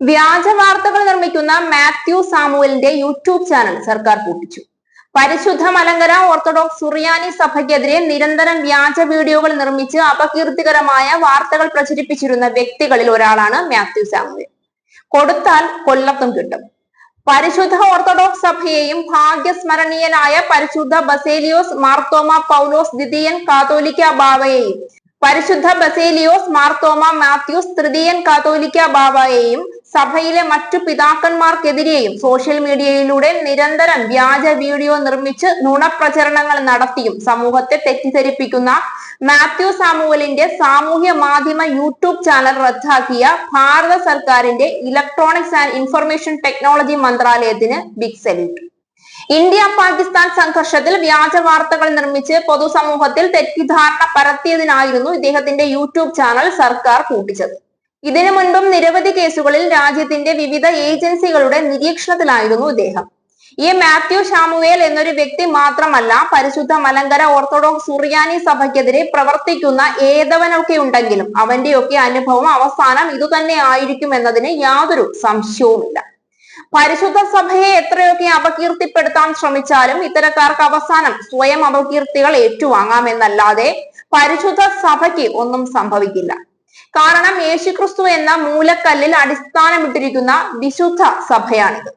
വ്യാജ വാർത്തകൾ നിർമ്മിക്കുന്ന മാത്യു സാമുവലിന്റെ യൂട്യൂബ് ചാനൽ സർക്കാർ പൂട്ടിച്ചു. പരിശുദ്ധ മലങ്കര ഓർത്തഡോക്സ് സുറിയാനി സഭയ്ക്കെതിരെ നിരന്തരം വ്യാജ വീഡിയോകൾ നിർമ്മിച്ച് അപകീർത്തികരമായ വാർത്തകൾ പ്രചരിപ്പിച്ചിരുന്ന വ്യക്തികളിൽ ഒരാളാണ് മാത്യു സാമുവൽ. കൊടുത്താൽ കൊല്ലത്തും കിട്ടും. പരിശുദ്ധ ഓർത്തഡോക്സ് സഭയെയും ഭാഗ്യസ്മരണീയനായ പരിശുദ്ധ ബസേലിയോസ് മാർത്തോമ പൗലോസ് ദ്വിതീയൻ കാതോലിക്ക ബാവയെയും പരിശുദ്ധ ബസേലിയോസ് മാർത്തോമ മാത്യൂസ് തൃതീയൻ കാതോലിക്ക ബാബയെയും സഭയിലെ മറ്റു പിതാക്കന്മാർക്കെതിരെയും സോഷ്യൽ മീഡിയയിലൂടെ നിരന്തരം വ്യാജ വീഡിയോ നിർമ്മിച്ച് നുണപ്രചരണങ്ങൾ നടത്തിയും സമൂഹത്തെ തെറ്റിദ്ധരിപ്പിക്കുന്ന മാത്യു സാമുവലിന്റെ സാമൂഹ്യ മാധ്യമ യൂട്യൂബ് ചാനൽ റദ്ദാക്കിയ ഭാരത സർക്കാരിന്റെ ഇലക്ട്രോണിക്സ് ആൻഡ് ഇൻഫർമേഷൻ ടെക്നോളജി മന്ത്രാലയത്തിന് ബിഗ് സല്യൂട്ട് ഇന്ത്യ പാകിസ്ഥാൻ സംഘർഷത്തിൽ വ്യാജ വാർത്തകൾ നിർമ്മിച്ച് പൊതുസമൂഹത്തിൽ തെറ്റിദ്ധാരണ പരത്തിയതിനായിരുന്നു ഇദ്ദേഹത്തിന്റെ യൂട്യൂബ് ചാനൽ സർക്കാർ കൂട്ടിച്ചത്. ഇതിനു മുൻപും നിരവധി കേസുകളിൽ രാജ്യത്തിന്റെ വിവിധ ഏജൻസികളുടെ നിരീക്ഷണത്തിലായിരുന്നു ഇദ്ദേഹം. ഈ മാത്യു ഷാമുവേൽ എന്നൊരു വ്യക്തി മാത്രമല്ല പരിശുദ്ധ മലങ്കര ഓർത്തഡോക്സ് സുറിയാനി സഭയ്ക്കെതിരെ പ്രവർത്തിക്കുന്ന ഏതവനൊക്കെ ഉണ്ടെങ്കിലും അവന്റെയൊക്കെ അനുഭവം അവസാനം ഇതുതന്നെ ആയിരിക്കും എന്നതിന് യാതൊരു സംശയവുമില്ല. പരിശുദ്ധ സഭയെ എത്രയൊക്കെ അപകീർത്തിപ്പെടുത്താൻ ശ്രമിച്ചാലും ഇത്തരക്കാർക്ക് അവസാനം സ്വയം അപകീർത്തികൾ ഏറ്റുവാങ്ങാമെന്നല്ലാതെ പരിശുദ്ധ സഭയ്ക്ക് ഒന്നും സംഭവിക്കില്ല. കാരണം യേശുക്രിസ്തു എന്ന മൂലക്കല്ലിൽ അടിസ്ഥാനമിട്ടിരിക്കുന്ന വിശുദ്ധ സഭയാണിത്